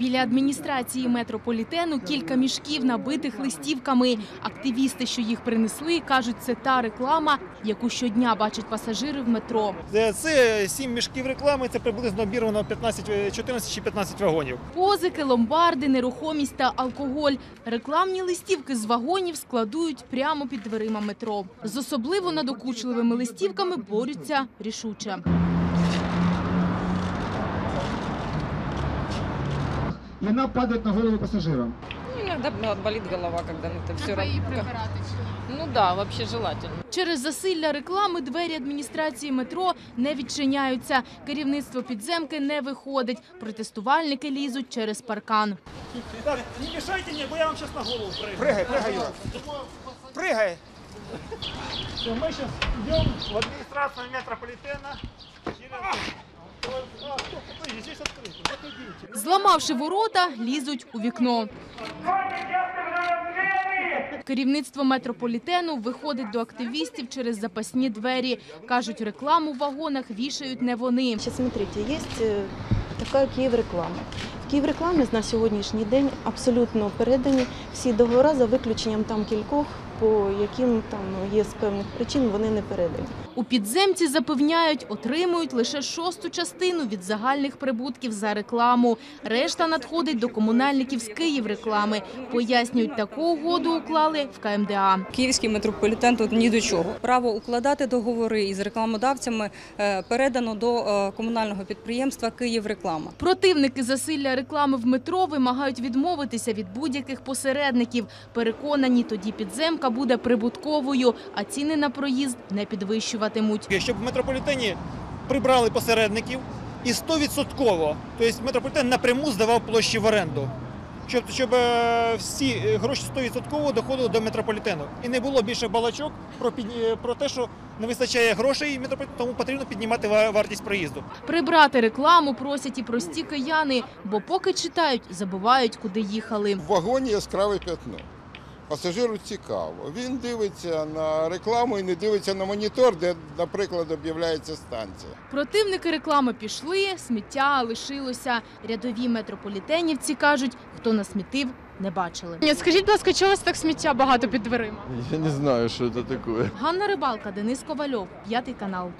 Біля адміністрації метрополітену кілька мішків набитих листівками. Активісти, що їх принесли, кажуть, це та реклама, яку щодня бачать пасажири в метро. Е, Це сім мішків реклами, це приблизно обірвано 15, е, 14 чи 15 вагонів. Позики, ломбарди, нерухомість та алкоголь. Рекламні листівки з вагонів складують прямо під дверима метро. З особливо надокучливими листівками борються рішуче. И она падает на голову пассажирам. Ну, иногда болит голова, когда это все равно. Ну да, вообще желательно. Через засилля реклами двері адміністрації метро не відчиняються. Керівництво підземки не виходить. Протестувальники лізуть через паркан. Так, не мішайте мені, бо я вам зараз на голову пригаю. Пригай, пригай, Юра. Пригай. Все, ми зараз йдемо в адміністрацію метрополітена. Через... Зламавши ворота, лізуть у вікно. Керівництво метрополітену виходить до активістів через запасні двері. Кажуть, рекламу в вагонах вішають не вони. Сейчас смотрите, есть е, така Київреклама. В Київрекламі на сьогоднішній день абсолютно передані всі договори за виключенням там кількох, по яким там є з певних причин вони не передані. У підземці запевняють, отримують лише шосту частину від загальних прибутків за рекламу. Решта надходить до комунальників з Київреклами. Пояснюють, таку угоду уклали в КМДА. Київський метрополітен тут ні до чого. Право укладати договори із рекламодавцями е, передано до е, комунального підприємства Київреклама. Противники засилля реклами в метро вимагають відмовитися від будь-яких посередників. Переконані, тоді підземка буде прибутковою, а ціни на проїзд не підвищуватимуть. Щоб в метрополітені прибрали посередників і 100%, тобто метрополітен напряму здавав площі в оренду. Щоб, щоб е, всі е, гроші 100% доходили до метрополітену. І не було більше балачок про, підні- про те, що не вистачає грошей метрополітену, тому потрібно піднімати ва- вартість проїзду. Прибрати рекламу просять і прості кияни, бо поки читають, забувають, куди їхали. В вагоні яскраве п'ятно. Пасажиру цікаво. Він дивиться на рекламу і не дивиться на монітор, де, наприклад, об'являється станція. Противники реклами пішли, сміття лишилося. Рядові метрополітенівці кажуть, хто насмітив, не бачили. Ні, скажіть, будь ласка, чого у вас так сміття багато під дверима? Я не знаю, что это такое. Ганна Рибалка, Денис Ковальов, п'ятий канал.